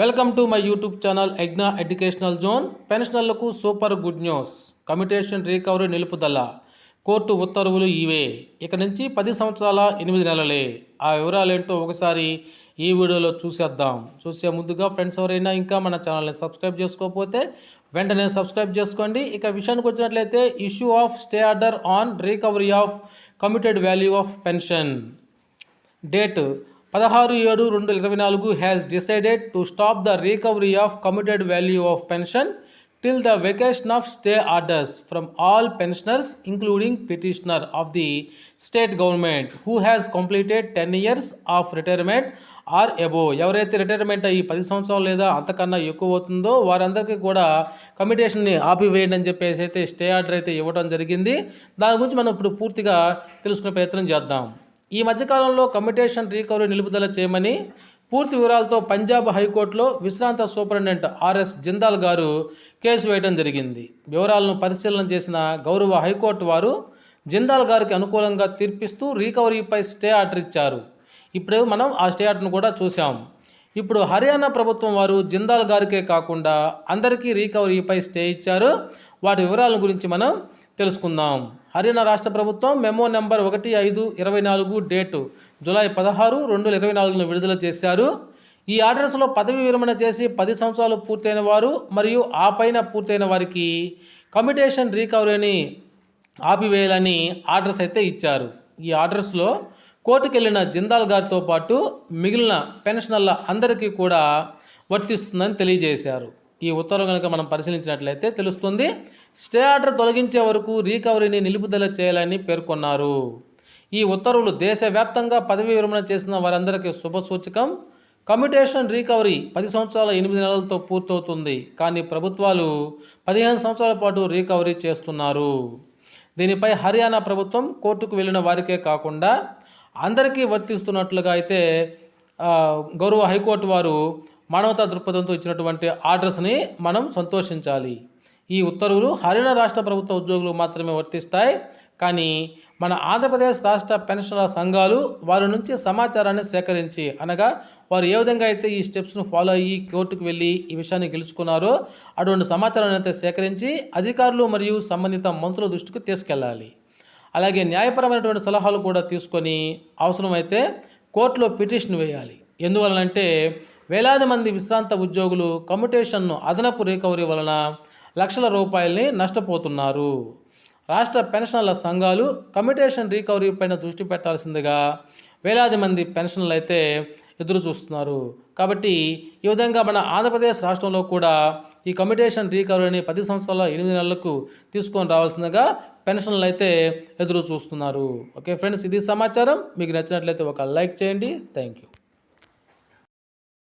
Welcome to my YouTube channel ఎగ్నా educational zone. పెన్షనర్లకు super good news. Commutation recovery నిలుపుదల. Court ఉత్తర్వులు ఇవే. ఇక నుంచి పది సంవత్సరాల ఎనిమిది నెలలే. ఆ వివరాలు ఏంటో ఒకసారి ఈ వీడియోలో చూసేద్దాం. చూసే ముందుగా ఫ్రెండ్స్ ఎవరైనా ఇంకా మన ఛానల్ని సబ్స్క్రైబ్ చేసుకోకపోతే వెంటనే సబ్స్క్రైబ్ చేసుకోండి. ఇక విషయానికి వచ్చినట్లయితే issue of stay order on recovery of committed value of pension. Date పదహారు ఏడు రెండు ఇరవై నాలుగు has decided to stop the recovery of committed value of pension till the vacation of stay orders from all pensioners including petitioner of the state government who has completed ten years of retirement or above ఎవరైతే retirement అయ్యి పది సంవత్సరాలు లేదా అంతకన్నా ఎక్కువ అవుతుందో వారందరికీ కూడా కమిటేషన్ని ఆపివేయండి అని చెప్పేసి అయితే స్టే ఆర్డర్ అయితే ఇవ్వడం జరిగింది. దాని గురించి మనం ఇప్పుడు పూర్తిగా తెలుసుకునే ప్రయత్నం చేద్దాం. ఈ మధ్యకాలంలో కమిటేషన్ రికవరీ నిలుపుదల చేయమని పూర్తి వివరాలతో పంజాబ్ హైకోర్టులో విశ్రాంత సూపరింటెండెంట్ ఆర్ఎస్ జిందాల్ గారు కేసు వేయడం జరిగింది. వివరాలను పరిశీలన చేసిన గౌరవ హైకోర్టు వారు జిందాల్ గారికి అనుకూలంగా తీర్పిస్తూ రికవరీపై స్టే ఆర్డర్ ఇచ్చారు. ఇప్పుడు మనం ఆ స్టే ఆర్డర్ను కూడా చూసాం ఇప్పుడు హర్యానా ప్రభుత్వం వారు జిందాల్ గారికే కాకుండా అందరికీ రికవరీపై స్టే ఇచ్చారు. వాటి వివరాల గురించి మనం తెలుసుకుందాం. హర్యానా రాష్ట్ర ప్రభుత్వం మెమో నెంబర్ ఒకటి ఐదు ఇరవై నాలుగు డేటు జూలై పదహారు రెండు వేల ఇరవై నాలుగును విడుదల చేశారు. ఈ ఆర్డర్స్లో పదవి విరమణ చేసి పది సంవత్సరాలు పూర్తయిన వారు మరియు ఆ పైన పూర్తయిన వారికి కమిటేషన్ రికవరీని ఆపివేయాలని ఆర్డర్స్ అయితే ఇచ్చారు. ఈ ఆర్డర్స్లో కోర్టుకు వెళ్ళిన జిందాల్ గారితో పాటు మిగిలిన పెన్షనర్ల అందరికీ కూడా వర్తిస్తుందని తెలియజేశారు. ఈ ఉత్తర్వు కనుక మనం పరిశీలించినట్లయితే తెలుస్తుంది స్టే ఆర్డర్ తొలగించే వరకు రీకవరీని నిలుపుదల చేయాలని పేర్కొన్నారు. ఈ ఉత్తర్వులు దేశవ్యాప్తంగా పదవి విరమణ చేసిన వారందరికీ శుభసూచకం కమ్యూటేషన్ రీకవరీ పది సంవత్సరాల ఎనిమిది నెలలతో పూర్తవుతుంది. కానీ ప్రభుత్వాలు పదిహేను సంవత్సరాల పాటు రీకవరీ చేస్తున్నారు. దీనిపై హర్యానా ప్రభుత్వం కోర్టుకు వెళ్ళిన వారికే కాకుండా అందరికీ వర్తిస్తున్నట్లుగా అయితే గౌరవ హైకోర్టు వారు మానవతా దృక్పథంతో ఇచ్చినటువంటి ఆర్డర్స్ని మనం సంతోషించాలి. ఈ ఉత్తర్వులు హర్యానా రాష్ట్ర ప్రభుత్వ ఉద్యోగులు మాత్రమే వర్తిస్తాయి. కానీ మన ఆంధ్రప్రదేశ్ రాష్ట్ర పెన్షనర్ల సంఘాలు వారి నుంచి సమాచారాన్ని సేకరించి అనగా వారు ఏ విధంగా అయితే ఈ స్టెప్స్ను ఫాలో అయ్యి కోర్టుకు వెళ్ళి ఈ విషయాన్ని గెలుచుకున్నారో అటువంటి సమాచారాన్ని అయితే సేకరించి అధికారులు మరియు సంబంధిత మంత్రుల దృష్టికి తీసుకెళ్ళాలి. అలాగే న్యాయపరమైనటువంటి సలహాలు కూడా తీసుకొని అవసరమైతే కోర్టులో పిటిషన్ వేయాలి. ఎందువలనంటే వేలాది మంది విశ్రాంత ఉద్యోగులు కమ్యుటేషన్ను అదనపు రికవరీ వలన లక్షల రూపాయల్ని నష్టపోతున్నారు. రాష్ట్ర పెన్షనర్ల సంఘాలు కమ్యుటేషన్ రికవరీ పైన దృష్టి పెట్టాల్సిందిగా వేలాది మంది పెన్షన్లు అయితే ఎదురు చూస్తున్నారు కాబట్టి ఈ విధంగా మన ఆంధ్రప్రదేశ్ రాష్ట్రంలో కూడా ఈ కమ్యూటేషన్ రికవరీని పది సంవత్సరాల ఎనిమిది నెలలకు తీసుకొని రావాల్సిందిగా పెన్షన్లు అయితే ఎదురు చూస్తున్నారు ఓకే ఫ్రెండ్స్ ఇది సమాచారం. మీకు నచ్చినట్లయితే ఒక లైక్ చేయండి. Thank you.